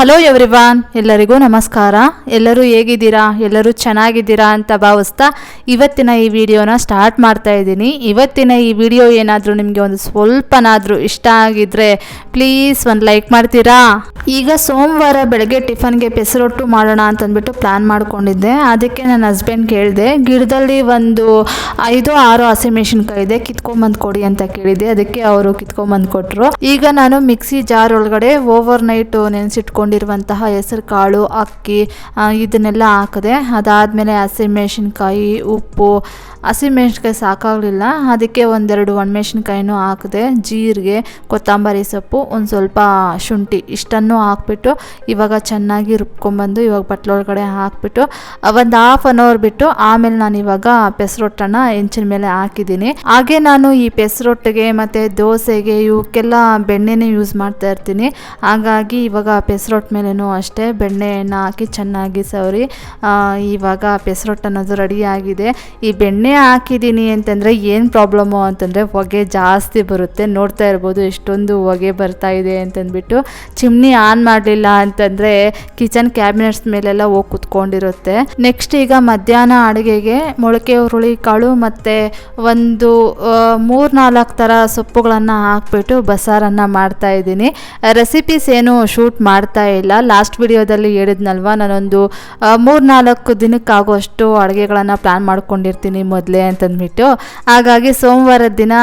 Hello everyone ಎಲ್ಲರಿಗೂ ನಮಸ್ಕಾರ. ಎಲ್ಲರೂ ಹೇಗಿದ್ದೀರಾ? ಎಲ್ಲರೂ ಚೆನ್ನಾಗಿದ್ದೀರಾ ಅಂತ ಭಾವಿಸ್ತಾ ಇವತ್ತಿನ ಈ ವಿಡಿಯೋನ ಸ್ಟಾರ್ಟ್ ಮಾಡ್ತಾ ಇದ್ದೀನಿ. ಇವತ್ತಿನ ಈ ವಿಡಿಯೋ ಏನಾದರೂ ನಿಮಗೆ ಒಂದು ಸ್ವಲ್ಪನಾದರೂ ಇಷ್ಟ ಆಗಿದ್ರೆ ಪ್ಲೀಸ್ ಒಂದು ಲೈಕ್ ಮಾಡ್ತೀರಾ? ಈಗ ಸೋಮವಾರ ಬೆಳಗ್ಗೆ ಟಿಫನ್ಗೆ ಪೆಸರೊಟ್ಟು ಮಾಡೋಣ ಅಂತಂದ್ಬಿಟ್ಟು ಪ್ಲ್ಯಾನ್ ಮಾಡ್ಕೊಂಡಿದ್ದೆ. ಅದಕ್ಕೆ ನನ್ನ ಹಸ್ಬೆಂಡ್ ಕೇಳಿದೆ, ಗಿಡದಲ್ಲಿ ಒಂದು ಐದು ಆರು ಹಸಿಮೆಣಸಿನ್ಕಾಯಿ ಇದೆ, ಕಿತ್ಕೊಂಬಂದು ಕೊಡಿ ಅಂತ ಕೇಳಿದೆ ಅದಕ್ಕೆ ಅವರು ಕಿತ್ಕೊಂಬಂದು ಕೊಟ್ಟರು ಈಗ ನಾನು ಮಿಕ್ಸಿ ಜಾರ್ ಒಳಗಡೆ ಓವರ್ ನೈಟ್ ನೆನೆಸಿಟ್ಕೊಂಡಿರುವಂತಹ ಹೆಸರು, ಕಾಳು, ಅಕ್ಕಿ ಇದನ್ನೆಲ್ಲ ಹಾಕಿದೆ ಅದಾದಮೇಲೆ ಹಸಿಮೆಣಸಿನ್ಕಾಯಿ, ಉಪ್ಪು, ಹಸಿಮೆಣ್ಸಿನ್ಕಾಯಿ ಸಾಕಾಗಲಿಲ್ಲ. ಅದಕ್ಕೆ ಒಂದೆರಡು ಒಣಮೆಣ್ಸಿನ್ಕಾಯಿನೂ ಹಾಕಿದೆ ಜೀರಿಗೆ, ಕೊತ್ತಂಬರಿ ಸೊಪ್ಪು, ಒಂದು ಸ್ವಲ್ಪ ಶುಂಠಿ ಇಷ್ಟನ್ನು ಹಾಕ್ಬಿಟ್ಟು ಇವಾಗ ಚೆನ್ನಾಗಿ ರುಬ್ಕೊಂಬಂದು ಇವಾಗ ಬಟ್ಲೊಳಗಡೆ ಹಾಕ್ಬಿಟ್ಟು ಒಂದು ಹಾಫ್ ಅನ್ ಅವರ್ ಬಿಟ್ಟು ಆಮೇಲೆ ನಾನು ಇವಾಗ ಪೆಸರೊಟ್ಟನ್ನ ಹೆಂಚಿನ ಮೇಲೆ ಹಾಕಿದ್ದೀನಿ. ಹಾಗೆ ನಾನು ಈ ಪೆಸರೊಟ್ಟಿಗೆ ಮತ್ತು ದೋಸೆಗೆ ಇವಕ್ಕೆಲ್ಲ ಬೆಣ್ಣೆನೇ ಯೂಸ್ ಮಾಡ್ತಾ ಇರ್ತೀನಿ. ಹಾಗಾಗಿ ಇವಾಗ ಪೆಸರೊಟ್ಟು ಮೇಲೇನೂ ಅಷ್ಟೇ ಬೆಣ್ಣೆಯನ್ನು ಹಾಕಿ ಚೆನ್ನಾಗಿ ಸವರಿ. ಇವಾಗ ಪೆಸರೊಟ್ಟು ಅನ್ನೋದು ರೆಡಿಯಾಗಿದೆ ಈ ಬೆಣ್ಣೆ ಹಾಕಿದ್ದೀನಿ ಅಂತಂದರೆ ಏನು ಪ್ರಾಬ್ಲಮ್ಮು ಅಂತಂದರೆ ಹೊಗೆ ಜಾಸ್ತಿ ಬರುತ್ತೆ. ನೋಡ್ತಾ ಇರ್ಬೋದು ಎಷ್ಟೊಂದು ಹೊಗೆ ಬರ್ತಾ ಇದೆ ಅಂತಂದ್ಬಿಟ್ಟು. ಚಿಮ್ನಿ ಆನ್ ಮಾಡಲಿಲ್ಲ ಅಂತಂದರೆ ಕಿಚನ್ ಕ್ಯಾಬಿನೆಟ್ಸ್ ಮೇಲೆಲ್ಲ ಹೋಗಿ ಕುತ್ಕೊಂಡಿರುತ್ತೆ. ನೆಕ್ಸ್ಟ್ ಈಗ ಮಧ್ಯಾಹ್ನ ಅಡುಗೆಗೆ ಮೊಳಕೆ, ಹುರುಳಿ, ಕಾಳು ಮತ್ತು ಒಂದು ಮೂರು ನಾಲ್ಕು ಥರ ಸೊಪ್ಪುಗಳನ್ನು ಹಾಕ್ಬಿಟ್ಟು ಬಸಾರನ್ನು ಮಾಡ್ತಾ ಇದ್ದೀನಿ. ರೆಸಿಪೀಸ್ ಏನು ಶೂಟ್ ಮಾಡ್ತಾ ಇಲ್ಲ. ಲಾಸ್ಟ್ ವಿಡಿಯೋದಲ್ಲಿ ಹೇಳಿದ್ನಲ್ವ, ನಾನೊಂದು ಮೂರು ನಾಲ್ಕು ದಿನಕ್ಕಾಗುವಷ್ಟು ಅಡುಗೆಗಳನ್ನು ಪ್ಲ್ಯಾನ್ ಮಾಡ್ಕೊಂಡಿರ್ತೀನಿ ಮೊದಲೇ ಅಂತಂದ್ಬಿಟ್ಟು. ಹಾಗಾಗಿ ಸೋಮವಾರದ ದಿನ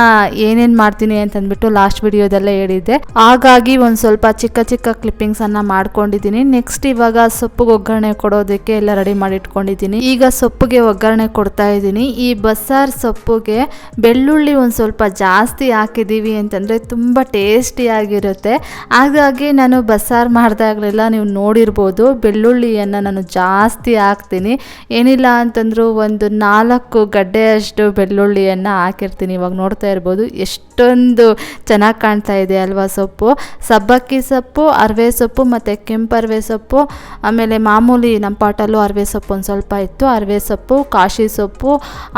ಏನೇನು ಮಾಡ್ತೀನಿ ಅಂತಂದ್ಬಿಟ್ಟು ಲಾಸ್ಟ್ ವಿಡಿಯೋದಲ್ಲೇ ಹೇಳಿದ್ದೆ. ಹಾಗಾಗಿ ಒಂದು ಸ್ವಲ್ಪ ಚಿಕ್ಕ ಚಿಕ್ಕ ಕ್ಲಿಪ್ಪಿಂಗ್ಸನ್ನು ಮಾಡ್ಕೊಂಡಿದ್ದೀನಿ. ನೆಕ್ಸ್ಟ್ ಇವಾಗ ಸೊಪ್ಪಿಗೆ ಒಗ್ಗರಣೆ ಕೊಡೋದಕ್ಕೆ ಎಲ್ಲ ರೆಡಿ ಮಾಡಿ ಇಟ್ಕೊಂಡಿದ್ದೀನಿ ಈಗ ಸೊಪ್ಪಿಗೆ ಒಗ್ಗರಣೆ ಕೊಡ್ತಾ ಇದ್ದೀನಿ. ಈ ಬಸ್ಸಾರ್ ಸೊಪ್ಪಿಗೆ ಬೆಳ್ಳುಳ್ಳಿ ಒಂದು ಸ್ವಲ್ಪ ಜಾಸ್ತಿ ಹಾಕಿದ್ದೀವಿ ಅಂತಂದರೆ ತುಂಬ ಟೇಸ್ಟಿಯಾಗಿರುತ್ತೆ ಹಾಗಾಗಿ ನಾನು ಬಸ್ಸಾರು ಮಾಡಿದಾಗಲೆಲ್ಲ ನೀವು ನೋಡಿರ್ಬೋದು, ಬೆಳ್ಳುಳ್ಳಿಯನ್ನು ನಾನು ಜಾಸ್ತಿ ಹಾಕ್ತೀನಿ. ಏನಿಲ್ಲ ಅಂತಂದರೂ ಒಂದು ನಾಲ್ಕು ಗಡ್ಡೆಯಷ್ಟು ಬೆಳ್ಳುಳ್ಳಿಯನ್ನು ಹಾಕಿರ್ತೀನಿ. ಇವಾಗ ನೋಡ್ತಾ ಇರ್ಬೋದು, ಎಷ್ಟೊಂದು ಚೆನ್ನಾಗಿ ಕಾಣ್ತಾ ಇದೆ ಅಲ್ವಾ ಸೊಪ್ಪು. ಸಬ್ಬಕ್ಕಿ ಸೊಪ್ಪು, ಅರವೆ ಸೊಪ್ಪು ಮತ್ತು ಕೆಂಪು ಅರವೆ ಸೊಪ್ಪು. ಆಮೇಲೆ ಮಾಮೂಲಿ ನಮ್ಮ ಪಾಟಲ್ಲೂ ಅರವೆ ಸೊಪ್ಪು ಒಂದು ಸ್ವಲ್ಪ ಇತ್ತು. ಅರವೆ ಸೊಪ್ಪು, ಕಾಶಿ ಸೊಪ್ಪು,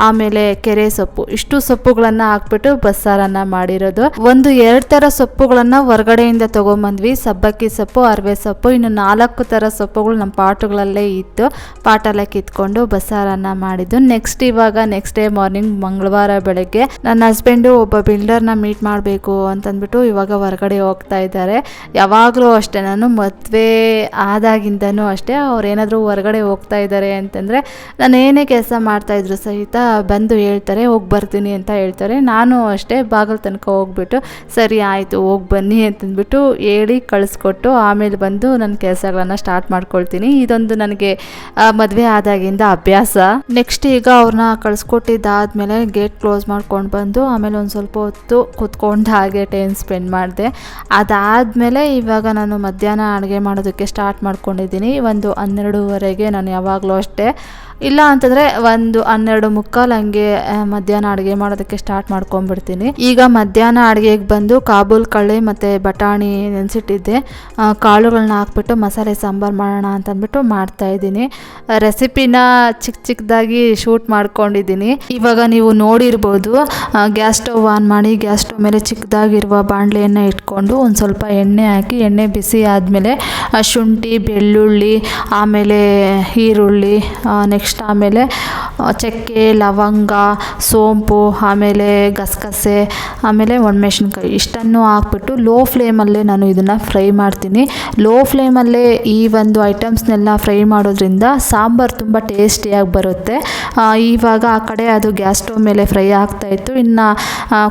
ಆಮೇಲೆ ಕೆರೆ ಸೊಪ್ಪು. ಇಷ್ಟು ಸೊಪ್ಪುಗಳನ್ನು ಹಾಕ್ಬಿಟ್ಟು ಬಸ್ಸಾರನ್ನು ಮಾಡಿರೋದು. ಒಂದು ಎರಡು ಥರ ಸೊಪ್ಪುಗಳನ್ನು ಹೊರಗಡೆಯಿಂದ ತೊಗೊಂಬಂದ್ವಿ. ಸಬ್ಬಕ್ಕಿ ಸೊಪ್ಪು, ಅರವೆ ಸೊಪ್ಪು. ಇನ್ನು ನಾಲ್ಕು ಥರ ಸೊಪ್ಪುಗಳು ನಮ್ಮ ಪಾಟುಗಳಲ್ಲೇ ಇತ್ತು. ಪಾಟಲ್ಲೇ ಕಿತ್ಕೊಂಡು ಬಸಾರನ್ನ ಮಾಡಿದ್ದು. ನೆಕ್ಸ್ಟ್ ಇವಾಗ ನೆಕ್ಸ್ಟ್ ಡೇ ಮಾರ್ನಿಂಗ್ ಮಂಗಳವಾರ ಬೆಳಗ್ಗೆ ನನ್ನ ಹಸ್ಬೆಂಡು ಒಬ್ಬ ಬಿಲ್ಡರ್ನ ಮೀಟ್ ಮಾಡಬೇಕು ಅಂತಂದ್ಬಿಟ್ಟು ಇವಾಗ ಹೊರಗಡೆ ಹೋಗ್ತಾ ಇದ್ದಾರೆ. ಯಾವಾಗಲೂ ಅಷ್ಟೇ, ನಾನು ಮದುವೆ ಆದಾಗಿಂದನೂ ಅಷ್ಟೇ ಅವ್ರು ಏನಾದರೂ ಹೊರಗಡೆ ಹೋಗ್ತಾ ಇದ್ದಾರೆ ಅಂತಂದರೆ ನಾನು ಏನೇ ಕೆಲಸ ಮಾಡ್ತಾಯಿದ್ರು ಸಹಿತ ಬಂದು ಹೇಳ್ತಾರೆ, ಹೋಗಿ ಬರ್ತೀನಿ ಅಂತ ಹೇಳ್ತಾರೆ. ನಾನು ಅಷ್ಟೇ ಬಾಗಿಲು ತನಕ ಹೋಗ್ಬಿಟ್ಟು, ಸರಿ ಆಯಿತು ಹೋಗಿ ಬನ್ನಿ ಅಂತಂದ್ಬಿಟ್ಟು ಹೇಳಿ ಕಳಿಸ್ಕೊಟ್ಟು ಆಮೇಲೆ ಬಂದು ನನ್ನ ಕೆಲಸಗಳನ್ನ ಸ್ಟಾರ್ಟ್ ಮಾಡ್ಕೊಳ್ತೀನಿ. ಇದೊಂದು ನನಗೆ ಮದುವೆ ಆದಾಗಿಂದ ಅಭ್ಯಾಸ. ನೆಕ್ಸ್ಟ್ ಈಗ ಅವ್ರನ್ನ ಕಳಿಸ್ಕೊಟ್ಟಿದ್ದಾದ್ಮೇಲೆ ಗೇಟ್ ಕ್ಲೋಸ್ ಮಾಡ್ಕೊಂಡು ಬಂದು ಆಮೇಲೆ ಒಂದು ಸ್ವಲ್ಪ ಹೊತ್ತು ಕುತ್ಕೊಂಡು ಹಾಗೆ ಟೈಮ್ ಸ್ಪೆಂಡ್ ಮಾಡಿದೆ. ಅದಾದಮೇಲೆ ಇವಾಗ ನಾನು ಮಧ್ಯಾಹ್ನ ಅಡುಗೆ ಮಾಡೋದಕ್ಕೆ ಸ್ಟಾರ್ಟ್ ಮಾಡ್ಕೊಂಡಿದ್ದೀನಿ. ಒಂದು ಹನ್ನೆರಡೂವರೆಗೆ ನಾನು ಯಾವಾಗಲೂ ಅಷ್ಟೇ. ಇಲ್ಲ ಅಂತಂದರೆ ಒಂದು ಹನ್ನೆರಡು ಮುಕ್ಕಾಲು ಹಂಗೆ ಮಧ್ಯಾಹ್ನ ಅಡುಗೆ ಮಾಡೋದಕ್ಕೆ ಸ್ಟಾರ್ಟ್ ಮಾಡ್ಕೊಂಡ್ಬಿಡ್ತೀನಿ. ಈಗ ಮಧ್ಯಾಹ್ನ ಅಡುಗೆಗೆ ಬಂದು ಕಾಬೂಲ್ ಕಳ್ಳಿ ಮತ್ತು ಬಟಾಣಿ ನೆನೆಸಿಟ್ಟಿದ್ದೆ. ಕಾಳುಗಳನ್ನ ಹಾಕ್ಬಿಟ್ಟು ಮಸಾಲೆ ಸಾಂಬಾರು ಮಾಡೋಣ ಅಂತಂದ್ಬಿಟ್ಟು ಮಾಡ್ತಾಯಿದ್ದೀನಿ ರೆಸಿಪಿನ ಚಿಕ್ಕ ಚಿಕ್ಕದಾಗಿ ಶೂಟ್ ಮಾಡ್ಕೊಂಡಿದ್ದೀನಿ. ಇವಾಗ ನೀವು ನೋಡಿರ್ಬೋದು ಗ್ಯಾಸ್ ಸ್ಟವ್ ಆನ್ ಮಾಡಿ ಗ್ಯಾಸ್ ಸ್ಟವ್ ಮೇಲೆ ಚಿಕ್ಕದಾಗಿರುವ ಬಾಣಲೆಯನ್ನು ಇಟ್ಕೊಂಡು ಒಂದು ಸ್ವಲ್ಪ ಎಣ್ಣೆ ಹಾಕಿ, ಎಣ್ಣೆ ಬಿಸಿ ಆದಮೇಲೆ ಶುಂಠಿ, ಬೆಳ್ಳುಳ್ಳಿ, ಆಮೇಲೆ ಈರುಳ್ಳಿ ನೆಕ್ಸ್ಟ್ ಆಮೇಲೆ ಚಕ್ಕೆ, ಲವಂಗ, ಸೋಂಪು, ಆಮೇಲೆ ಗಸಗಸೆ, ಆಮೇಲೆ ಒಣಮೆಣ್ಸಿನ್ಕಾಯಿ ಇಷ್ಟನ್ನು ಹಾಕ್ಬಿಟ್ಟು ಲೋ ಫ್ಲೇಮಲ್ಲೇ ನಾನು ಇದನ್ನು ಫ್ರೈ ಮಾಡ್ತೀನಿ. ಲೋ ಫ್ಲೇಮಲ್ಲೇ ಈ ಒಂದು ಐಟಮ್ಸ್ನೆಲ್ಲ ಫ್ರೈ ಮಾಡೋದ್ರಿಂದ ಸಾಂಬಾರು ತುಂಬ ಟೇಸ್ಟಿಯಾಗಿ ಬರುತ್ತೆ. ಇವಾಗ ಆ ಕಡೆ ಅದು ಗ್ಯಾಸ್ ಸ್ಟವ್ ಮೇಲೆ ಫ್ರೈ ಆಗ್ತಾಯಿತ್ತು ಇನ್ನು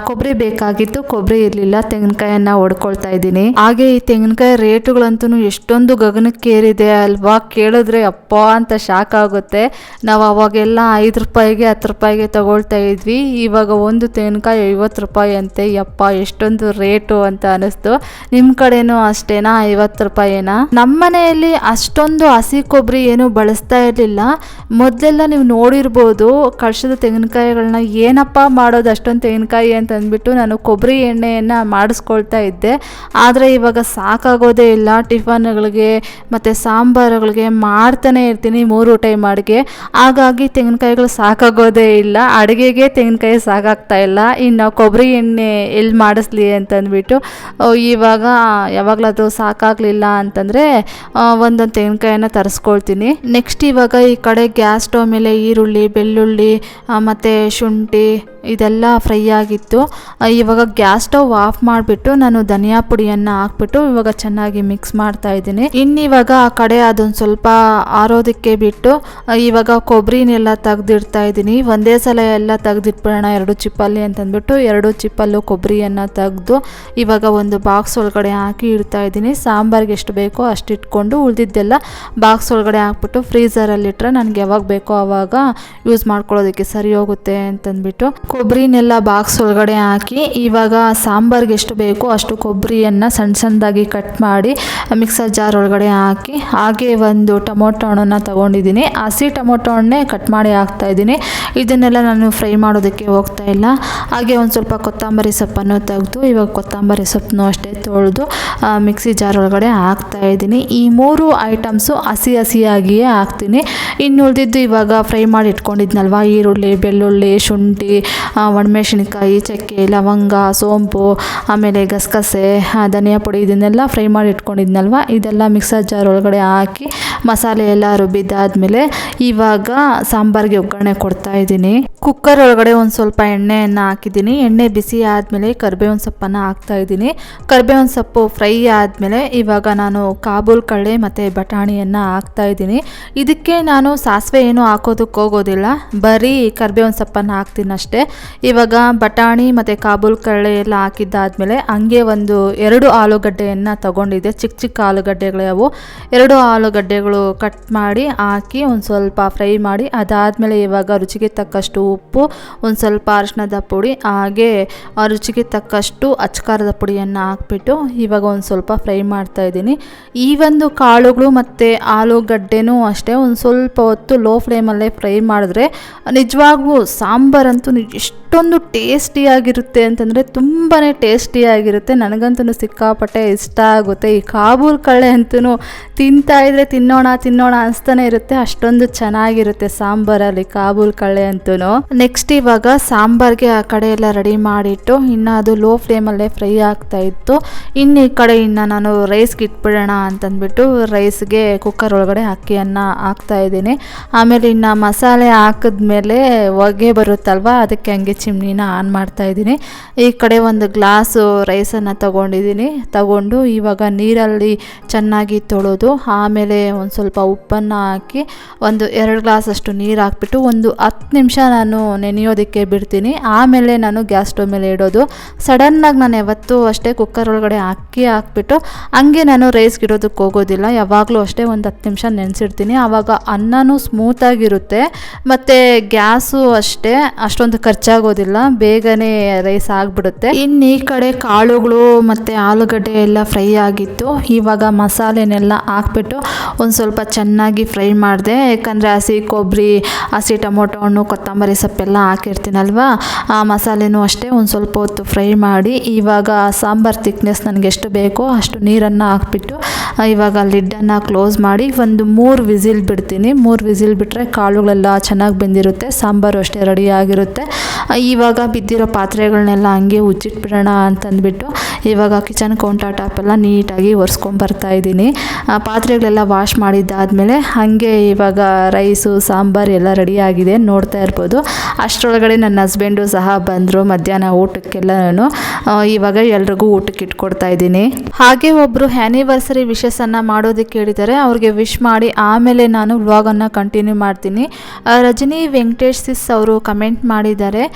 ಕೊಬ್ಬರಿ ಬೇಕಾಗಿತ್ತು. ಕೊಬ್ಬರಿ ಇರಲಿಲ್ಲ. ತೆಂಗಿನಕಾಯನ್ನು ಹೊಡ್ಕೊಳ್ತಾ ಇದ್ದೀನಿ. ಹಾಗೆ ಈ ತೆಂಗಿನಕಾಯಿ ರೇಟುಗಳಂತೂ ಎಷ್ಟೊಂದು ಗಗನಕ್ಕೇರಿದೆ ಅಲ್ವಾ? ಕೇಳಿದ್ರೆ ಅಪ್ಪ ಅಂತ ಶಾಕ್ ಆಗುತ್ತೆ. ನಾವು ಅವಾಗೆಲ್ಲ ಐದು ರೂಪಾಯಿಗೆ, ಹತ್ತು ರೂಪಾಯಿಗೆ ತಗೊಳ್ತಾ ಇದ್ವಿ. ಇವಾಗ ಒಂದು ತೆಂಗಿನಕಾಯಿ ಐವತ್ತು ರೂಪಾಯಿ ಅಂತೆ. ಯಪ್ಪ, ಎಷ್ಟೊಂದು ರೇಟು ಅಂತ ಅನಿಸ್ತು. ನಿಮ್ಮ ಕಡೆಯೂ ಅಷ್ಟೇನಾ? ಐವತ್ತು ರೂಪಾಯಿನಾ ನಮ್ಮ ಮನೆಯಲ್ಲಿ ಅಷ್ಟೊಂದು ಹಸಿ ಕೊಬ್ಬರಿ ಏನು ಬಳಸ್ತಾ ಇರಲಿಲ್ಲ. ಮೊದಲೆಲ್ಲ ನೀವು ನೋಡಿರ್ಬೋದು ಕಳ್ಸದ ತೆಂಗಿನಕಾಯಿಗಳನ್ನ ಏನಪ್ಪ ಮಾಡೋದು ಅಷ್ಟೊಂದು ತೆಂಗಿನಕಾಯಿ ಅಂತ ಅಂದ್ಬಿಟ್ಟು ನಾನು ಕೊಬ್ಬರಿ ಎಣ್ಣೆಯನ್ನು ಮಾಡಿಸ್ಕೊಳ್ತಾ ಇದ್ದೆ. ಆದರೆ ಇವಾಗ ಸಾಕಾಗೋದೇ ಇಲ್ಲ. ಟಿಫನ್ಗಳಿಗೆ ಮತ್ತು ಸಾಂಬಾರುಗಳಿಗೆ ಮಾಡ್ತಾನೆ ಇರ್ತೀನಿ ಮೂರು ಟೈಮ್ ಅಡುಗೆ. ಹಾಗಾಗಿ ತೆಂಗಿನಕಾಯಿಗಳು ಸಾಕಾಗೋದೇ ಇಲ್ಲ. ಅಡುಗೆಗೆ ತೆಂಗಿನಕಾಯಿ ಸಾಕಾಗ್ತಾ ಇಲ್ಲ. ಇನ್ನು ಕೊಬ್ಬರಿ ಎಣ್ಣೆ ಎಲ್ಲಿ ಮಾಡಿಸ್ಲಿ ಅಂತಂದ್ಬಿಟ್ಟು ಇವಾಗ ಯಾವಾಗಲೂ ಯಾವಾಗಲಾದರೂ ಸಾಕಾಗಲಿಲ್ಲ ಅಂತಂದರೆ ಒಂದೊಂದು ತೆಂಗಿನಕಾಯಿನ ತರಿಸ್ಕೊಳ್ತೀನಿ. ನೆಕ್ಸ್ಟ್ ಇವಾಗ ಈ ಕಡೆ ಗ್ಯಾಸ್ ಸ್ಟವ್ ಮೇಲೆ ಈರುಳ್ಳಿ, ಬೆಳ್ಳುಳ್ಳಿ ಮತ್ತು ಶುಂಠಿ ಇದೆಲ್ಲ ಫ್ರೈ ಆಗಿತ್ತು. ಇವಾಗ ಗ್ಯಾಸ್ ಸ್ಟವ್ ಆಫ್ ಮಾಡಿಬಿಟ್ಟು ನಾನು ಧನಿಯಾ ಪುಡಿಯನ್ನು ಹಾಕ್ಬಿಟ್ಟು ಇವಾಗ ಚೆನ್ನಾಗಿ ಮಿಕ್ಸ್ ಮಾಡ್ತಾ ಇದ್ದೀನಿ. ಇನ್ನಿವಾಗ ಆ ಕಡೆ ಅದೊಂದು ಸ್ವಲ್ಪ ಆರೋದಕ್ಕೆ ಬಿಟ್ಟು ಇವಾಗ ಕೊಬ್ಬರಿನೆಲ್ಲ ತೆಗ್ದಿಡ್ತಾ ಇದ್ದೀನಿ. ಒಂದೇ ಸಲ ಎಲ್ಲ ತೆಗೆದಿಟ್ಬಿಡೋಣ, ಎರಡು ಚಿಪ್ಪಲ್ಲಿ ಅಂತಂದ್ಬಿಟ್ಟು ಎರಡು ಚಿಪ್ಪಲ್ಲು ಕೊಬ್ಬರಿಯನ್ನು ತೆಗೆದು ಇವಾಗ ಒಂದು ಬಾಕ್ಸ್ ಒಳಗಡೆ ಹಾಕಿ ಇಡ್ತಾ ಇದ್ದೀನಿ. ಸಾಂಬಾರ್ಗೆ ಎಷ್ಟು ಬೇಕೋ ಅಷ್ಟು ಇಟ್ಕೊಂಡು ಉಳಿದಿದ್ದೆಲ್ಲ ಬಾಕ್ಸ್ ಒಳಗಡೆ ಹಾಕ್ಬಿಟ್ಟು ಫ್ರೀಝರಲ್ಲಿ ಇಟ್ಟರೆ ನನಗೆ ಯಾವಾಗ ಬೇಕೋ ಆವಾಗ ಯೂಸ್ ಮಾಡ್ಕೊಳ್ಳೋದಕ್ಕೆ ಸರಿ ಹೋಗುತ್ತೆ ಅಂತಂದ್ಬಿಟ್ಟು. ಕೊಬ್ಬರಿನೆಲ್ಲ ಬಾಕ್ಸ್ ಒಳಗಡೆ ಹಾಕಿ, ಇವಾಗ ಸಾಂಬಾರ್ಗೆ ಎಷ್ಟು ಬೇಕೋ ಅಷ್ಟು ಕೊಬ್ಬರಿಯನ್ನು ಸಣ್ಣ ಸಣ್ಣದಾಗಿ ಕಟ್ ಮಾಡಿ ಮಿಕ್ಸರ್ ಜಾರ್ ಒಳಗಡೆ ಹಾಕಿ, ಹಾಗೆ ಒಂದು ಟೊಮೊಟೊ ಹಣ್ಣನ್ನು ತೊಗೊಂಡಿದ್ದೀನಿ. ಹಸಿ ಟೊಮೊಟೊ ಹಣ್ಣೆ ಕಟ್ ಮಾಡಿ ಹಾಕ್ತಾ ಇದ್ದೀನಿ. ಇದನ್ನೆಲ್ಲ ನಾನು ಫ್ರೈ ಮಾಡೋದಕ್ಕೆ ಹೋಗ್ತಾ ಇಲ್ಲ. ಹಾಗೆ ಒಂದು ಸ್ವಲ್ಪ ಕೊತ್ತಂಬರಿ ಸೊಪ್ಪನ್ನು ತೆಗೆದು, ಇವಾಗ ಕೊತ್ತಂಬರಿ ಸೊಪ್ಪನ್ನು ಅಷ್ಟೇ ತೊಳೆದು ಮಿಕ್ಸಿ ಜಾರ್ ಒಳಗಡೆ ಹಾಕ್ತಾ ಇದ್ದೀನಿ. ಈ ಮೂರು ಐಟಮ್ಸು ಹಸಿ ಹಸಿಯಾಗಿಯೇ ಹಾಕ್ತೀನಿ. ಇನ್ನು ಉಳಿದಿದ್ದು ಇವಾಗ ಫ್ರೈ ಮಾಡಿ ಇಟ್ಕೊಂಡಿದ್ನಲ್ವ? ಈರುಳ್ಳಿ, ಬೆಳ್ಳುಳ್ಳಿ, ಶುಂಠಿ ಒಣಮೆಣಸಿನ್ಕಾಯಿ, ಚಕ್ಕೆ, ಲವಂಗ, ಸೋಂಪು, ಆಮೇಲೆ ಗಸಗಸೆ ಧನಿಯಾ ಪುಡಿ ಇದನ್ನೆಲ್ಲ ಫ್ರೈ ಮಾಡಿ ಇಟ್ಕೊಂಡಿದ್ನಲ್ವ? ಇದೆಲ್ಲ ಮಿಕ್ಸರ್ ಜಾರ್ ಒಳಗಡೆ ಹಾಕಿ ಮಸಾಲೆ ಎಲ್ಲ ರುಬ್ಬಿದ್ದಾದಮೇಲೆ ಇವಾಗ ಸಾಂಬಾರಿಗೆ ಒಗ್ಗರಣೆ ಕೊಡ್ತಾ ಇದ್ದೀನಿ. ಕುಕ್ಕರ್ ಒಳಗಡೆ ಒಂದು ಸ್ವಲ್ಪ ಎಣ್ಣೆಯನ್ನು ಹಾಕಿದ್ದೀನಿ. ಎಣ್ಣೆ ಬಿಸಿ ಆದಮೇಲೆ ಕರಿಬೇವಿನ ಸೊಪ್ಪನ್ನು ಹಾಕ್ತಾ ಇದ್ದೀನಿ. ಕರಿಬೇವಿನ ಸೊಪ್ಪು ಫ್ರೈ ಆದಮೇಲೆ ಇವಾಗ ನಾನು ಕಾಬೂಲ್ ಕಳ್ಳೆ ಮತ್ತು ಬಟಾಣಿಯನ್ನು ಹಾಕ್ತಾ ಇದ್ದೀನಿ. ಇದಕ್ಕೆ ನಾನು ಸಾಸಿವೆ ಏನು ಹಾಕೋದಕ್ಕೆ ಹೋಗೋದಿಲ್ಲ. ಬರೀ ಕರ್ಬೇವಿನ ಸೊಪ್ಪನ್ನು ಹಾಕ್ತೀನಿ ಅಷ್ಟೇ ಇವಾಗ ಬಟಾಣಿ ಮತ್ತು ಕಾಬೂಲ್ ಕಳ್ಳೆ ಎಲ್ಲ ಹಾಕಿದ್ದಾದ್ಮೇಲೆ ಹಂಗೆ ಒಂದು ಎರಡು ಆಲೂಗಡ್ಡೆಯನ್ನು ತಗೊಂಡಿದ್ದೆ. ಚಿಕ್ಕ ಚಿಕ್ಕ ಆಲೂಗಡ್ಡೆಗಳು ಅವು. ಎರಡು ಆಲೂಗಡ್ಡೆಗಳು ಕಟ್ ಮಾಡಿ ಹಾಕಿ ಒಂದು ಸ್ವಲ್ಪ ಫ್ರೈ ಮಾಡಿ, ಅದಾದಮೇಲೆ ಇವಾಗ ರುಚಿಗೆ ತಕ್ಕಷ್ಟು ಉಪ್ಪು, ಒಂದು ಸ್ವಲ್ಪ ಅರಿಶಿಣದ ಪುಡಿ, ಹಾಗೆ ರುಚಿಗೆ ತಕ್ಕಷ್ಟು ಅಚ್ಕಾರದ ಪುಡಿಯನ್ನು ಹಾಕ್ಬಿಟ್ಟು ಇವಾಗ ಒಂದು ಸ್ವಲ್ಪ ಫ್ರೈ ಮಾಡ್ತಾ ಇದ್ದೀನಿ. ಈ ಒಂದು ಕಾಳುಗಳು ಮತ್ತು ಆಲೂಗಡ್ಡೆನೂ ಅಷ್ಟೇ, ಒಂದು ಸ್ವಲ್ಪ ಹೊತ್ತು ಲೋ ಫ್ಲೇಮಲ್ಲೇ ಫ್ರೈ ಮಾಡಿದ್ರೆ ನಿಜವಾಗ್ಲೂ ಸಾಂಬಾರಂತೂ ಎಷ್ಟೊಂದು ಟೇಸ್ಟಿಯಾಗಿರುತ್ತೆ ಅಂತಂದರೆ ತುಂಬಾ ಟೇಸ್ಟಿಯಾಗಿರುತ್ತೆ ನನಗಂತೂ ಸಿಕ್ಕಾಪಟ್ಟೆ ಇಷ್ಟ ಆಗುತ್ತೆ. ಈ ಕಾಬೂಲ್ ಕಳೆ ಅಂತೂ ತಿಂತಾ ಇದ್ರೆ ತಿನ್ನೋಣ ತಿನ್ನೋಣ ಅನಿಸ್ತಾನೆ ಇರುತ್ತೆ. ಅಷ್ಟೊಂದು ಚೆನ್ನಾಗಿರುತ್ತೆ ಸಾಂಬಾರಲ್ಲಿ ಕಾಬೂಲ್ ಕಳೆ ಅಂತೂ. ನೆಕ್ಸ್ಟ್ ಇವಾಗ ಸಾಂಬಾರ್ಗೆ ಆ ಕಡೆ ಎಲ್ಲ ರೆಡಿ ಮಾಡಿಟ್ಟು ಇನ್ನು ಅದು ಲೋ ಫ್ಲೇಮಲ್ಲೇ ಫ್ರೈ ಆಗ್ತಾ ಇತ್ತು. ಇನ್ನು ಈ ಕಡೆ ಇನ್ನು ನಾನು ರೈಸ್ಗೆ ಇಟ್ಬಿಡೋಣ ಅಂತಂದ್ಬಿಟ್ಟು ರೈಸ್ಗೆ ಕುಕ್ಕರ್ ಒಳಗಡೆ ಅಕ್ಕಿಯನ್ನು ಹಾಕ್ತಾ ಇದ್ದೀನಿ. ಆಮೇಲೆ ಇನ್ನು ಮಸಾಲೆ ಹಾಕಿದ್ಮೇಲೆ ಹೊಗೆ ಬರುತ್ತಲ್ವ, ಅದಕ್ಕೆ ಹಂಗೆ ಚಿಮ್ನಿನ ಆನ್ ಮಾಡ್ತಾ ಇದ್ದೀನಿ. ಈ ಕಡೆ ಒಂದು ಗ್ಲಾಸು ರೈಸನ್ನು ತಗೊಂಡಿದ್ದೀನಿ. ತಗೊಂಡು ಇವಾಗ ನೀರಲ್ಲಿ ಚೆನ್ನಾಗಿ ತೊಳೆದು ಆಮೇಲೆ ಒಂದು ಸ್ವಲ್ಪ ಉಪ್ಪನ್ನು ಹಾಕಿ ಒಂದು ಎರಡು ಗ್ಲಾಸ್ ಅಷ್ಟು ನೀರು ಹಾಕ್ಬಿಟ್ಟು ಒಂದು ಹತ್ತು ನಿಮಿಷ ನಾನು ನೆನೆಯೋದಕ್ಕೆ ಬಿಡ್ತೀನಿ. ಆಮೇಲೆ ನಾನು ಗ್ಯಾಸ್ ಸ್ಟವ್ ಮೇಲೆ ಇಡೋದು. ಸಡನ್ನಾಗಿ ನಾನು ಯಾವತ್ತೂ ಅಷ್ಟೇ ಕುಕ್ಕರ್ ಒಳಗಡೆ ಅಕ್ಕಿ ಹಾಕ್ಬಿಟ್ಟು ಹಂಗೆ ನಾನು ರೈಸ್ಗೆ ಇಡೋದಕ್ಕೆ ಹೋಗೋದಿಲ್ಲ. ಯಾವಾಗಲೂ ಅಷ್ಟೇ ಒಂದು ಹತ್ತು ನಿಮಿಷ ನೆನೆಸಿಡ್ತೀನಿ. ಆವಾಗ ಅನ್ನನೂ ಸ್ಮೂತಾಗಿರುತ್ತೆ ಮತ್ತು ಗ್ಯಾಸು ಅಷ್ಟೇ, ಅಷ್ಟೊಂದು ಖರ್ಚಾಗೋದಿಲ್ಲ ಬೇಗನೆ ರೈಸ್ ಆಗಿಬಿಡುತ್ತೆ. ಇನ್ನು ಈ ಕಡೆ ಕಾಳುಗಳು ಮತ್ತು ಆಲೂಗಡ್ಡೆ ಎಲ್ಲ ಫ್ರೈ ಆಗಿತ್ತು. ಇವಾಗ ಮಸಾಲೆನೆಲ್ಲ ಹಾಕ್ಬಿಟ್ಟು ಒಂದು ಸ್ವಲ್ಪ ಚೆನ್ನಾಗಿ ಫ್ರೈ ಮಾಡಿದೆ. ಯಾಕಂದರೆ ಹಸಿ ಕೊಬ್ಬರಿ ಹಸಿ ಟೊಮೊಟೊ ಹಣ್ಣು, ಕೊತ್ತಂಬರಿ ಸೊಪ್ಪೆಲ್ಲ ಹಾಕಿರ್ತೀನಲ್ವಾ? ಆ ಮಸಾಲೆನೂ ಅಷ್ಟೇ ಒಂದು ಸ್ವಲ್ಪ ಹೊತ್ತು ಫ್ರೈ ಮಾಡಿ, ಇವಾಗ ಸಾಂಬಾರ್ ತಿಕ್ನೆಸ್ ನನಗೆ ಎಷ್ಟು ಬೇಕೋ ಅಷ್ಟು ನೀರನ್ನು ಹಾಕ್ಬಿಟ್ಟು ಇವಾಗ ಲಿಡ್ಡನ್ನು ಕ್ಲೋಸ್ ಮಾಡಿ ಒಂದು ಮೂರು ವಿಸಿಲ್ ಬಿಡ್ತೀನಿ. ಮೂರು ವಿಸಿಲ್ ಬಿಟ್ಟರೆ ಕಾಳುಗಳೆಲ್ಲ ಚೆನ್ನಾಗಿ ಬೆಂದಿರುತ್ತೆ, ಸಾಂಬಾರು ಅಷ್ಟೇ ರೆಡಿ ಆಗಿರುತ್ತೆ. ಇವಾಗ ಬಿದ್ದಿರೋ ಪಾತ್ರೆಗಳನ್ನೆಲ್ಲ ಹಂಗೆ ಉಜ್ಜಿಟ್ಬಿಡೋಣ ಅಂತಂದ್ಬಿಟ್ಟು ಇವಾಗ ಕಿಚನ್ ಕೌಂಟರ್ ಟಾಪ್ ಎಲ್ಲ ನೀಟಾಗಿ ಒರೆಸ್ಕೊಂಬರ್ತಾ ಇದ್ದೀನಿ. ಆ, ಪಾತ್ರೆಗಳೆಲ್ಲ ವಾಶ್ ಮಾಡಿದ್ದಾದಮೇಲೆ ಹಾಗೆ ಇವಾಗ ರೈಸು ಸಾಂಬಾರು ಎಲ್ಲ ರೆಡಿಯಾಗಿದೆ ನೋಡ್ತಾ ಇರ್ಬೋದು. ಅಷ್ಟರೊಳಗಡೆ ನನ್ನ ಹಸ್ಬೆಂಡು ಸಹ ಬಂದರು ಮಧ್ಯಾಹ್ನ ಊಟಕ್ಕೆಲ್ಲ ನಾನು. ಇವಾಗ ಎಲ್ರಿಗೂ ಊಟಕ್ಕೆ ಇಟ್ಕೊಡ್ತಾ ಇದ್ದೀನಿ. ಹಾಗೆ ಒಬ್ಬರು ಆ್ಯನಿವರ್ಸರಿ ವಿಶಸನ್ನು ಮಾಡೋದಕ್ಕೆ ಹೇಳಿದ್ದಾರೆ. ಅವ್ರಿಗೆ ವಿಶ್ ಮಾಡಿ ಆಮೇಲೆ ನಾನು ವ್ಲಾಗನ್ನು ಕಂಟಿನ್ಯೂ ಮಾಡ್ತೀನಿ. ರಜನಿ ವೆಂಕಟೇಶ್ ಸಿಸ್ ಅವರು ಕಮೆಂಟ್ ಮಾಡಿದ್ದಾರೆ.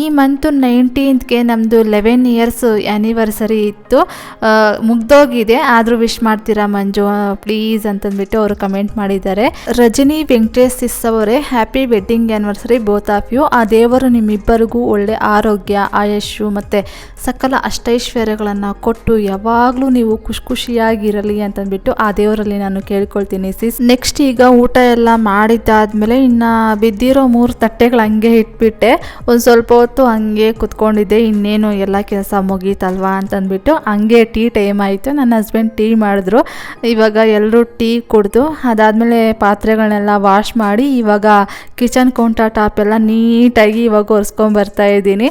ಈ ಮಂತು ನೈನ್ಟೀನ್ತ್ಗೆ ನಮ್ಮದು ಲೆವೆನ್ ಇಯರ್ಸ್ ಆ್ಯನಿವರ್ಸರಿ ಇತ್ತು. ಮುಗ್ದೋಗಿದೆ. ಆದರೂ ವಿಶ್ ಮಾಡ್ತೀರಾ ಮಂಜು? ಪ್ಲೀಸ್ ಅಂತಂದ್ಬಿಟ್ಟು ಅವರು ಕಮೆಂಟ್ ಮಾಡಿದ್ದಾರೆ. ರಜನಿ ವೆಂಕಟೇಶ್ ಸಿಸ್ ಅವರೇ happy wedding anniversary both of you ಆ ದೇವರು ನಿಮ್ಮಿಬ್ಬರಿಗೂ ಒಳ್ಳೆ ಆರೋಗ್ಯ, ಆಯಸ್ಸು ಮತ್ತು ಸಕಲ ಅಷ್ಟೈಶ್ವರ್ಯಗಳನ್ನು ಕೊಟ್ಟು ಯಾವಾಗಲೂ ನೀವು ಖುಷಿ ಖುಷಿಯಾಗಿರಲಿ ಅಂತಂದ್ಬಿಟ್ಟು ಆ ದೇವರಲ್ಲಿ ನಾನು ಕೇಳ್ಕೊಳ್ತೀನಿ ಸಿಸ್ ನೆಕ್ಸ್ಟ್ ಈಗ ಊಟ ಎಲ್ಲ ಮಾಡಿದ್ದಾದ್ಮೇಲೆ ಇನ್ನು ಬಿದ್ದಿರೋ ಮೂರು ತಟ್ಟೆಗಳು ಹಂಗೆ ಇಟ್ಬಿಟ್ಟೆ. ಒಂದು ಸ್ವಲ್ಪ ಹೊತ್ತು ಹಂಗೆ ಕುತ್ಕೊಂಡಿದ್ದೆ, ಇನ್ನೇನು ಎಲ್ಲ ಕೆಲಸ ಮುಗೀತಲ್ವಾ ಅಂತಂದ್ಬಿಟ್ಟು ಹಂಗೆ ಟೀ ಟೈಮ್ ಆಯಿತು. ನನ್ನ ಹಸ್ಬೆಂಡ್ ಟೀ ಮಾಡಿದ್ರು. ಇವಾಗ ಎಲ್ಲರೂ ಟೀ ಕುಡಿದು ಅದಾದಮೇಲೆ ಪಾತ್ರೆಗಳನ್ನೆಲ್ಲ ವಾಶ್ ಮಾಡಿ ಇವಾಗ ಕಿಚನ್ ಕೌಂಟರ್ ಟಾಪ್ ಎಲ್ಲ ನೀಟಾಗಿ ಇವಾಗ ಒರೆಸ್ಕೊಂಬರ್ತಾ ಇದ್ದೀನಿ.